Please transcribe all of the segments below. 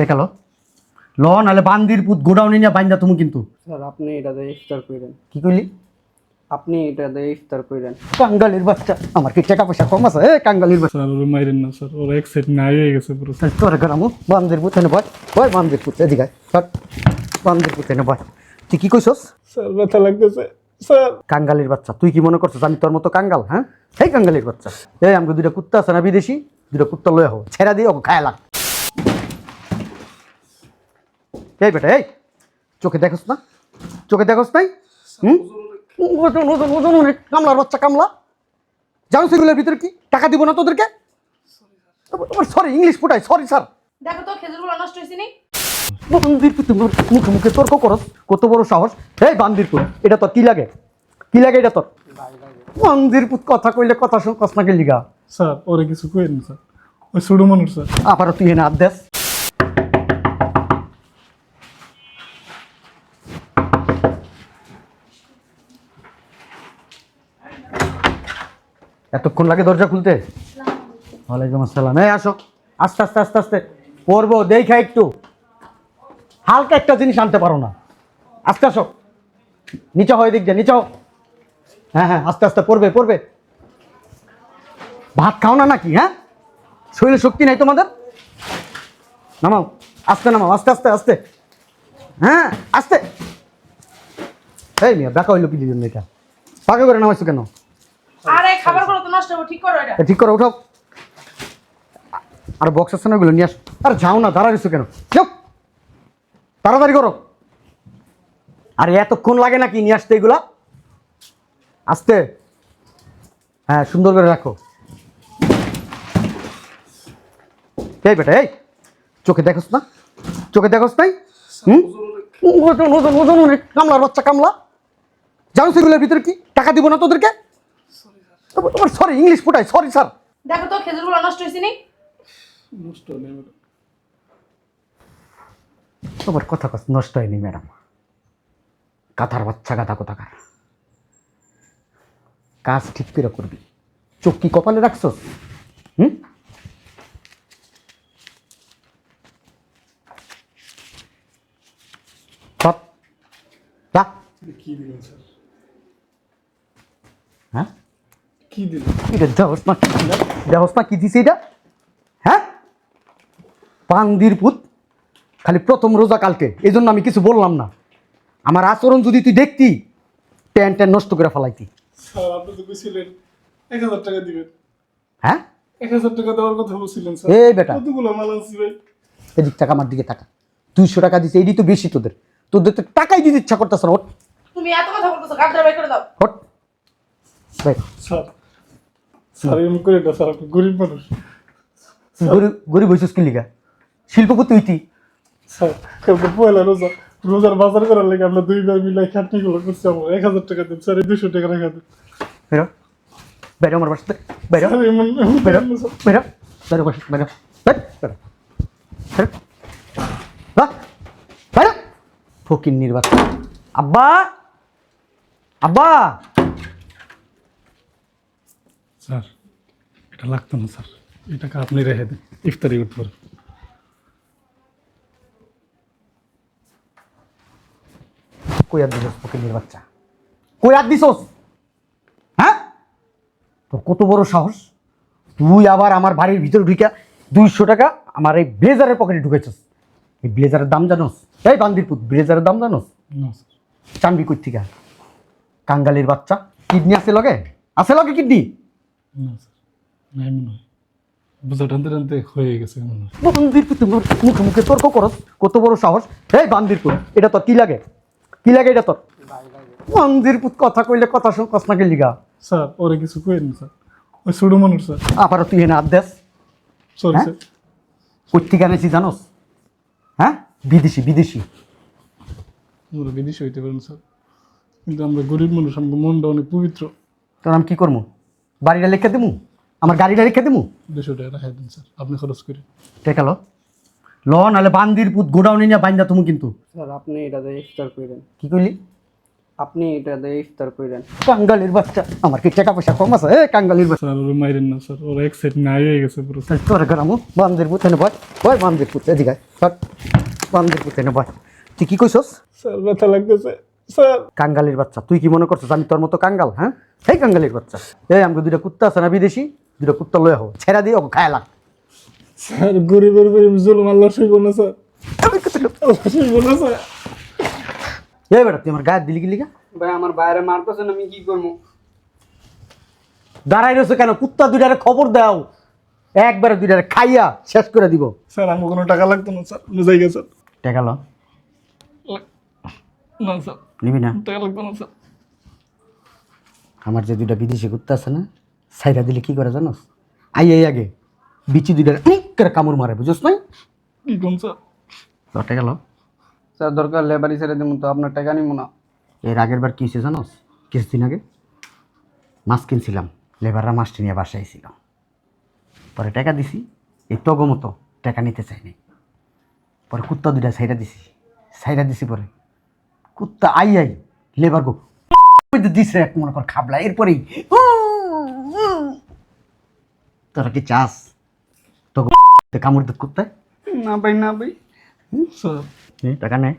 টেকালো ল নাহলে বান্দির পুত গোডাউনে নিয়ে বাইন্দা তুমি কিন্তু। স্যার আপনি এটা দিয়ে ইফতার করেন কি কইলি? আপনি এটা দিয়ে ইফতার করেন কাঙ্গালির বাচ্চা। আমার কি টাকা পয়সা কম আছে? এ কাঙ্গালির বাচ্চা। স্যার ওরা মাইরেন না স্যার ওরা এক সাইড নাই হয়ে গেছে পুরো। তাহলে তোর গ্রামও বান্দির পুত এনে বয়। বয় বান্দির পুত এদিকে আয়। সর বান্দির পুত এনে বয়। তুই কি কইছস? স্যার ব্যথা লাগতেছে স্যার। কাঙ্গালির বাচ্চা। তুই কি মনে করছিস আমি তোর মতো কাঙ্গাল হ্যাঁ? এই কাঙ্গালির বাচ্চা। এই আমাকে দুইটা কুত্তা আছে না বিদেশি? দুইটা কুত্তা লয়ে হো ছেড়া দিয়ে ওকে খায় লাগ। এই বেটা এই। চোখে দেখোস না? চোখে দেখোস নাই? হুম? ওজন ওজন ওজন অনেক। কামলার বাচ্চা কামলা। জানো সেগুলোর ভিতরে কি? টাকা দিব না তোদেরকে? সরি ইংলিশ ফুটাই সরি স্যার দেখো তো খেজুরগুলো নষ্ট হয়েছে নি? বান্দির পুত মুখে মুখে তর্ক করস কত বড় সাহস। এই বান্দির পুত এটা তোর কি লাগে? কি লাগে এটা তোর? বান্দির পুত কথা কইলে কথা শুন কস না গেলি গা স্যার ওরা কিছু কইেন স্যার। ওই ছোটো মানুষ স্যার। আবারও তুই এনে হাত এতক্ষণ লাগে দরজা খুলতে? ওয়ালাইকুম আসসালাম। এই, আসো। আস্তে আস্তে আস্তে আস্তে। পড়ব দেখা একটু। হালকা একটা জিনিস আনতে পারো না। আস্তে, আসো। নিচে হয় দিক নিচে হ্যাঁ হ্যাঁ আস্তে আস্তে, পড়বে পড়বে। ভাত খাও না নাকি হ্যাঁ? শরীরে শক্তি নাই তোমাদের? নামাও, আস্তে নামাও, আস্তে আস্তে আস্তে। হ্যাঁ আস্তে। এই মিয়া দেখা হইল কি জন্য এটা পাকে করে নামাইছো কেন? আরে খাবারগুলো তো ঠিক করো উঠাও আর বক্স আছে না নিয়ে আস আর যাও না দাঁড়া গেছো কেন চুপ তাড়াতাড়ি করো আর এতক্ষণ লাগে নাকি নিয়ে আসতে এগুলা আস্তে হ্যাঁ সুন্দর করে রাখো এই বেটা এই চোখে দেখোস না চোখে দেখোস নাই হুম ওজন ওজন ওজন কামলার বাচ্চা কামলা জানো সেগুলোর ভিতরে কি টাকা দিব না তোদেরকে সরি ইংলিশ ফুটাই সরি স্যার দেখো তো খেজুরগুলো নষ্ট হয়েছে নি? নষ্ট নেই ম্যাডাম। তোমার কথা কথা নষ্ট হয়নি ম্যাডাম। কাঁথার বাচ্চা গাথা কোথাকার? কাজ ঠিক করে করবি। চোখ কি কপালে রাখছ হুম? কি দিলেন স্যার হ্যাঁ কি দিলেন এটা দেহস না কি দিলাম? দেহস না কি দিছে এটা? হ্যাঁ? পান্দির পুত। খালি প্রথম রোজা কালকে। এই জন্য আমি কিছু বললাম না। আমার আচরণ যদি তুই দেখতি ট্যান ট্যান নষ্ট করে ফেলাইতি। স্যার আপনি তো কইছিলেন এক হাজার টাকা দিবেন। হ্যাঁ? এক হাজার টাকা দেওয়ার কথা বলছিলেন স্যার। এই বেটা। কতগুলো মাল আনছি ভাই? এদিক টাকা আমার দিকে টাকা দুইশো টাকা দিছে তো বেশি তোদের। তোদের তো টাকাই দিতে ইচ্ছা করতেছ না ওট তুমি এত কথা বলতেছো গাড়িটা বের করে দাও। ওট দেখ স্যার এরকম করে না স্যার আপনি গরিব মানুষ। গরিব গরিব হয়েছিস কি লিগা? শিল্পপতি হইতি? স্যার কালকে পয়লা রোজা রোজার বাজার করার লাগে আমরা দুই ভাই মিলাই খাটনিগুলো করছি আমার এক হাজার টাকা দিন স্যার দুশো টাকা রাখা দিন। বেরো। বেরো আমার বাসাতে। বেরো। বেরো। বেরো। বেরো। বসে বেরো। বেরো। বেরো। বেরো। ফকির নির্বাচন। আব্বা! আব্বা! স্যার এটা লাগতো না স্যার। এটাকে আপনি রেখে দেন ইফতারি করতে পারেন কই আর দিছস ফকির বাচ্চা? কই আর দিছস? হ্যাঁ? তোর কত বড় সাহস? তুই আবার আমার বাড়ির ভিতরে ঢুকে দুইশো টাকা আমার এই ব্লেজারের পকেটে ঢুকেছস। এই ব্লেজারের দাম জানোস? এই বান্দিরপুর ব্লেজারের দাম জানোস? চানবি কই থেকে? কাঙ্গালির বাচ্চা কিডনি আছে লগে? আছে লগে কিডনি? না স্যার। নাই মনে হয় বোঝা টানতে টানতে হয়ে গেছে মনে হয়। বান্দিরপুর তোমার মুখে মুখে তর্ক করস কত বড় সাহস। এই বান্দিরপুর এটা তোর কি লাগে? কি লাগে এটা তোর? বান্দিরপুর কথা কইলে কথা শুন কস না গেলি গা স্যার ওরা কিছু কইেন না স্যার। ওই ছোটো মানুষ স্যার। আবারও তুই হাত দেস। সরি হ্যাঁ? স্যার। কোথেকে আনেছি জানোস? হ্যাঁ? বিদেশি বিদেশি। আমরা বিদেশি হইতে পারেন স্যার। কিন্তু আমরা গরিব মানুষ আমাদের মনটা অনেক পবিত্র। তোর আমি কি করব বাড়িটা লিখে দিমু? আমার গাড়িটা লিখে দিমু? দুশো টাকা রাখাই দিন স্যার। আপনি খরচ করে টেকালো ল। নাহলে বান্দির পুত গোডাউনে নিয়ে বাইন্দা তুমি কিন্তু। স্যার আপনি এটা দিয়ে ইফতার করেন কি কইলি? আপনি এটা দিয়ে ইফতার করেন কাঙ্গালির বাচ্চা। আমার কি টাকা পয়সা কম আছে? এ কাঙ্গালির বাচ্চা। স্যার ওরা মাইরেন না স্যার। ওরা এক সাইড নাই হয়ে গেছে পুরো। তাহলে তোর গ্রামও বান্দের পুতে নে ভয় ভয় বান্দের পুতে এদিকে। ধর, বান্দের পুতে নে ভয় তুই কি কইছস? স্যার ব্যথা লাগতেছে। স্যার কাঙ্গালির বাচ্চা। তুই কি মনে করছিস আমি তোর মতো কাঙ্গাল হ্যাঁ? সেই কাঙ্গালির বাচ্চা। এই আমাকে দুইটা কুত্তা আছে না বিদেশি? দুইটা কুত্তা লয়ে হো ছেড়া দিয়ে ওকে খায় লাগ। স্যার গরিবের গরিব জুলুম আল্লাহ সইব না স্যার। আল্লাহ সইব না স্যার। এই বেটা তুই আমার গায়ে দিলি গিলি ভাই আমার বাইরে মারতেছেন আমি কি করব? দাঁড়াই রয়েছে কেন? কুত্তা দুইটারে খবর দাও। একবারে দুইটারে খাইয়া শেষ করে দিব। স্যার আমার কোনো টাকা লাগতো না স্যার। বুঝাই গেছে। টেকাল না স্যার নিবি না? টাকা লাগতো না স্যার আমার যে দুইটা বিদেশি কুত্তা আছে না সাইরা দিলে কি করে জানোস? আই আই আগে। বিচি দুইটার অনেক করে কামড় মারে বুঝোস নাই? কি কোন স্যার? স্যার দরকার লেবারি ছেড়ে দেবো তো আপনার টাকা নিবো না। এর আগের বার কী হয়েছে জানোস? কিছুদিন আগে মাছ কিনছিলাম লেবাররা মাছটি নিয়ে বাসায় ছিল। পরে টাকা দিছি এই তগো মতো টাকা নিতে চাইনি। পরে কুত্তা দুইটা সাইডা দিছি সাইডা দিছি পরে। কুত্তা আই আই লেবার গো। দিছে এক মনে কর খাবলা এরপরেই তোরা কি চাস? তো কামড় দুধ কুত্তায়? না ভাই না ভাই। টাকা নেয়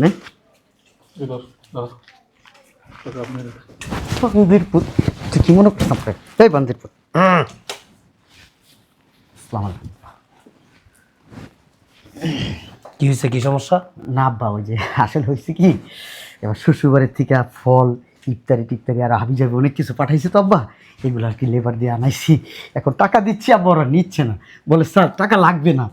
নে। এবার দাও টাকা আপনি রাখেন। বান্দির পুত তুই কি মনে করছিস আপনার এই আলাইকুম। কি হয়েছে কি সমস্যা? না আব্বা ওই যে আসলে হয়েছে কি এবার শ্বশুরবাড়ির থেকে ফল ইফতারি টিফতারি আর হাবি যাবে অনেক কিছু পাঠাইছে তো আব্বা। এগুলো আর কি লেবার দিয়ে আনাইছি। এখন টাকা দিচ্ছি আব্বা ওরা নিচ্ছে না। বলে স্যার টাকা লাগবে না।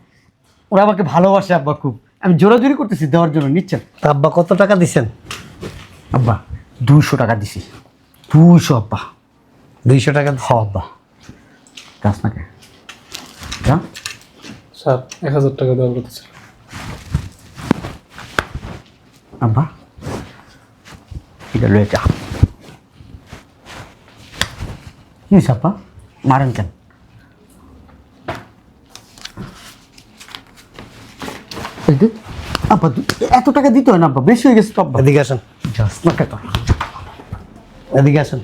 ওরা আমাকে ভালোবাসে আব্বা খুব। আমি জোরাজুরি করতেছি দেওয়ার জন্য নিচ্ছেন তা আব্বা কত টাকা দিছেন? আব্বা দুইশো টাকা দিছি। দুইশো আব্বা। দুইশো টাকা হ আব্বা। গাছ নাকি স্যার এক হাজার টাকা দেওয়ার কথা ছিল। আব্বা এটা লয়ে যা। কি আব্বা? মারেন কেন? আব্বা এত টাকা দিতে হয় না আব্বা বেশি হয়ে গেছে তো আব্বা। এদিকে আসেন। এদিকে আসেন।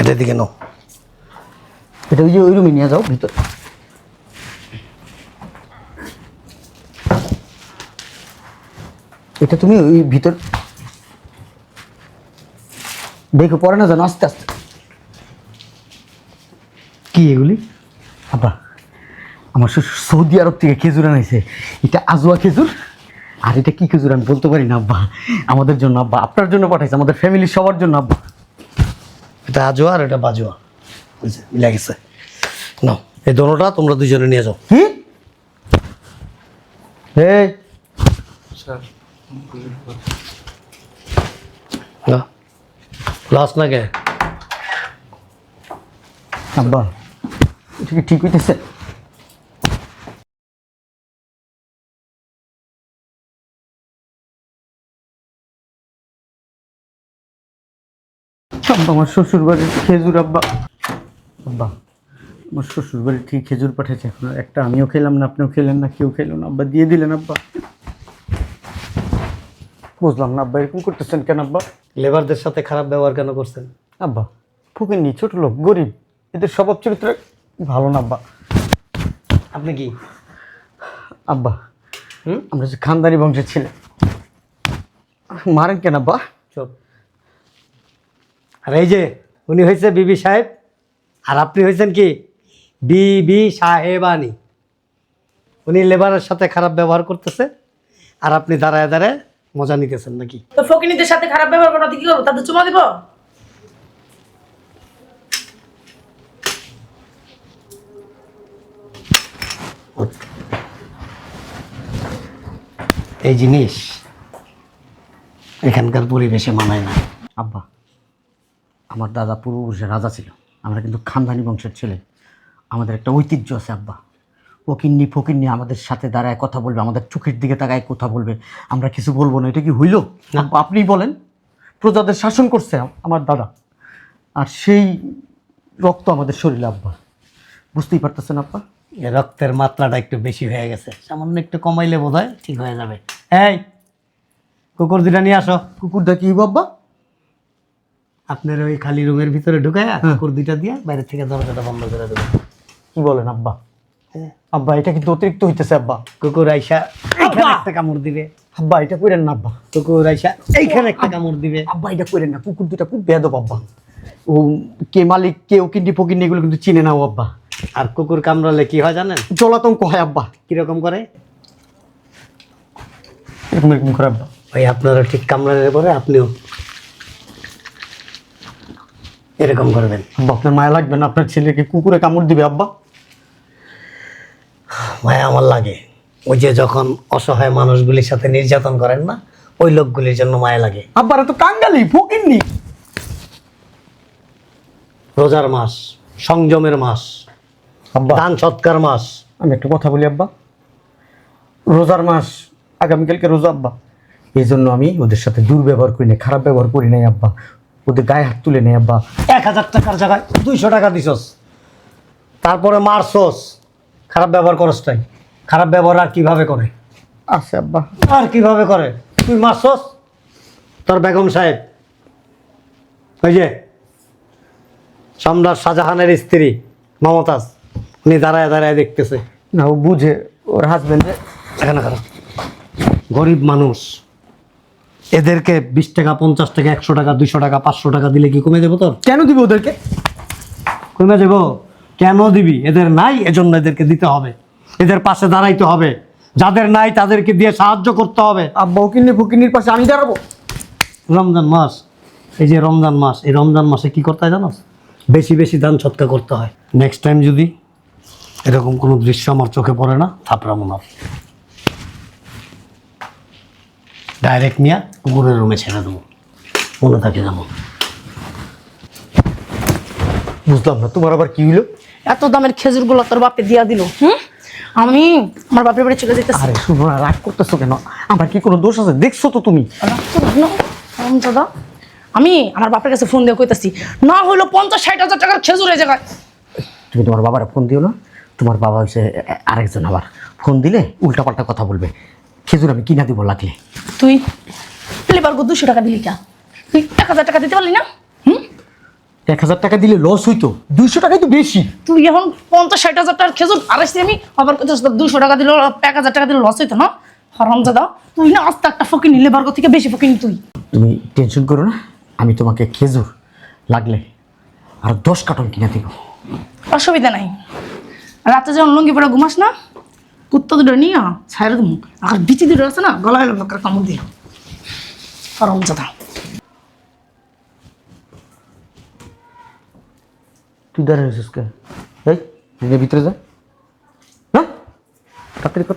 এটা এদিকে এটা ওই যে ওই রুমে নিয়ে যাও, ভিতর। এটা তুমি ওই ভিতর দেখো, পরে না জানো, আস্তে আস্তে। কি এগুলি? আব্বা, আমার সৌদি আরব থেকে খেজুর আনাইছে এটা আজোয়া খেজুর। আর এটা কি খেজুর আমি বলতে পারি না, আব্বা। আমাদের জন্য, আব্বা, আপনার জন্য পাঠাইছে, আমাদের ফ্যামিলির সবার জন্য, আব্বা। এটা আজোয়া আর এটা বাজোয়া। মিলে গেছে নাও এই দোনোটা তোমরা দুজনে নিয়ে যাও। কি এই। না লাস্ট না কে? আব্বা ঠিক হইতেছে? আব্বা আমার শ্বশুর বাড়ির খেজুর আব্বা। আব্বা আমার শ্বশুর বাড়ির ঠিক খেজুর পাঠিয়েছে এখন। একটা আমিও খেলাম না আপনিও খেলেন না কেউ খেলো না আব্বা দিয়ে দিলেন আব্বা। বুঝলাম না আব্বা এরকম করতেছেন কেন আব্বা? লেবারদের সাথে খারাপ ব্যবহার কেন করছেন? আব্বা ফুকেননি ছোট লোক গরিব এদের স্বভাব চরিত্র ভালো না আব্বা। আপনি কি? আব্বা হুম? আমরা যে খানদানি বংশের ছেলে। মারেন কেন আব্বা? চুপ। আর এই যে উনি হয়েছে বিবি সাহেব আর আপনি হয়েছেন কি বি বিবি সাহেবানি। উনি লেবারের সাথে খারাপ ব্যবহার করতেছে আর আপনি দাঁড়ায় দাঁড়ায় মজা নিতেছেন নাকি? তো ফকিনীদের সাথে খারাপ ব্যবহার করা কি করব? তাদের চুমা দিব? এই জিনিস এখানকার পরিবেশে মানায় না। আব্বা আমার দাদা পূর্বপুরুষের রাজা ছিল। আমরা কিন্তু খানদানি বংশের ছেলে। আমাদের একটা ঐতিহ্য আছে আব্বা। ফকিন্নি ফকিন্নি আমাদের সাথে দাঁড়ায় কথা বলবে আমাদের চোখের দিকে তাকায় কথা বলবে। আমরা কিছু বলব না এটা কি হইল? আব্বা আপনিই বলেন। প্রজাদের শাসন করছে আমার দাদা। আর সেই রক্ত আমাদের শরীরে আব্বা। বুঝতেই পারতেছেন আব্বা? এ রক্তের মাত্রাটা একটু বেশি হয়ে গেছে। সামান্য একটু কমাইলে বোধ হয় ঠিক হয়ে যাবে। এই কুকুর দুটা নিয়ে আসো। কুকুরটা কি বাব্বা আপনার ওই খালি রুমের ভিতরে ঢুকায়া কুকুর দুইটা দিয়ে বাইরে থেকে দরজাটা বন্ধ করে দেবেন। কি বলেন আব্বা? আব্বা এটা কিন্তু অতিরিক্ত হইতেছে আব্বা। কুকুর আইসা এইখানে একটা কামড় দিবে। আব্বা এটা করেন না আব্বা। কুকুর আইসা এইখানে একটা কামড় দিবে। আব্বা এটা করেন না কুকুর দুটা খুব বেদব আব্বা। ও কে মালিক কে ওকিন্ডি ফকিন্ডি এগুলো কিন্তু চিনে নাও আব্বা। আর কুকুর কামড়ালে কি হয় জানেন? জলাতঙ্ক হয় আব্বা। কীরকম করে? এরকম এরকম করে আব্বা। ভাই আপনারা ঠিক কামড়ানোর পরে আপনিও এরকম করবেন। আব্বা আপনার মায়া লাগবে না? আপনার ছেলেকে কুকুরে কামড় দিবে আব্বা? মায়া আমার লাগে। ওই যে যখন অসহায় মানুষগুলির সাথে নির্যাতন করেন না ওই লোকগুলির জন্য মায়া লাগে। আব্বার তো কাঙ্গালি ফকিন্নি। রোজার মাস সংযমের মাস আব্বা। দান সৎকার মাস। আমি একটু কথা বলি আব্বা। রোজার মাস আগামীকালকে রোজা আব্বা। এই জন্য আমি ওদের সাথে দুর্ব্যবহার করি না খারাপ ব্যবহার করি নাই আব্বা। ওদের গায়ে হাত তুলে নেই আব্বা। এক হাজার টাকার জায়গায় দুইশো টাকা দিছস। তারপরে মারছস। খারাপ ব্যবহার করস তাই খারাপ ব্যবহার আর কীভাবে করে? আছে আব্বা। আর কীভাবে করে? তুই মারছস? তোর বেগম সাহেব। ওই যে সম্রাট শাহজাহানের স্ত্রী মমতাজ। উনি দাঁড়ায় দাঁড়ায় দেখতেছে। না ও বুঝে। ওর হাজবেন্ডে এখানে খারাপ গরিব মানুষ। এদেরকে বিশ টাকা পঞ্চাশ টাকা একশো টাকা দুইশো টাকা পাঁচশো টাকা দিলে কি কমে দেবো তোর? কেন দিবে ওদেরকে? কমে দেবো কেন দিবি? এদের নাই এজন্য এদেরকে দিতে হবে। এদের পাশে দাঁড়াইতে হবে। যাদের নাই তাদেরকে দিয়ে সাহায্য করতে হবে। আব্বা ওকিন্নি ফকিন্নির পাশে আমি দাঁড়াবো। রমজান মাস এই যে রমজান মাস এই রমজান মাসে কি করতে হয় জানো বেশি বেশি দান সৎকার করতে হয়। নেক্সট টাইম যদি এরকম কোনো দৃশ্য আমার চোখে পড়ে না থাপড়া মনে ডাইরেক্ট নিয়ে কুকুরের রুমে ছেড়ে দেবো। মনে থাকে যেমন বুঝলাম না তোমার আবার কি হইল? এত দামের খেজুরগুলো তোর বাপে দিয়া দিল হুম? আমি আমার বাপের বাড়ি চলে যেতেছি আরে শুনো না রাগ করতেছো কেন? আমার কি কোনো দোষ আছে? দেখছ তো তুমি? দাদা। আমি আমার বাপের কাছে ফোন দিয়ে কইতাছি না হইল পঞ্চাশ ষাট হাজার টাকার খেজুর এই জায়গায়। তুমি তোমার বাবার ফোন দিও না। তোমার বাবা হচ্ছে আরেকজন আবার। ফোন দিলে উল্টাপাল্টা কথা বলবে। খেজুর আমি কিনা দিব লাগলে। তুই? লেবার গো দুশো টাকা দিলি কা? তুই এক হাজার টাকা দিতে পারলি না? হুম? এক হাজার টাকা দিলে লস হইতো। দুইশো টাকাই তো বেশি। তুই এখন পঞ্চাশ ষাট হাজার টাকার খেজুর আড়াইছি আমি আবার দুশো টাকা দিল এক হাজার টাকা দিলে লস হইতো না? হরম দাদা তুই না আস্তে একটা ফকিনি লেবার গো থেকে বেশি ফকিনি তুই। তুমি টেনশন করো না আমি তোমাকে খেজুর লাগলে আর দশ কার্টন কিনে দিব। অসুবিধা নাই। রাতে যখন লঙ্গি পরে ঘুমাস না কুত্তা দুটো নিয়ে ছাইরে দেবো আর বিচি দুটো আছে না, গলায় লোকের কামড় দিয়ে। আর দাদা তুই দাঁড়িয়ে রয়েছিস কে এই ভিতরে যা। না? তাড়াতাড়ি কর।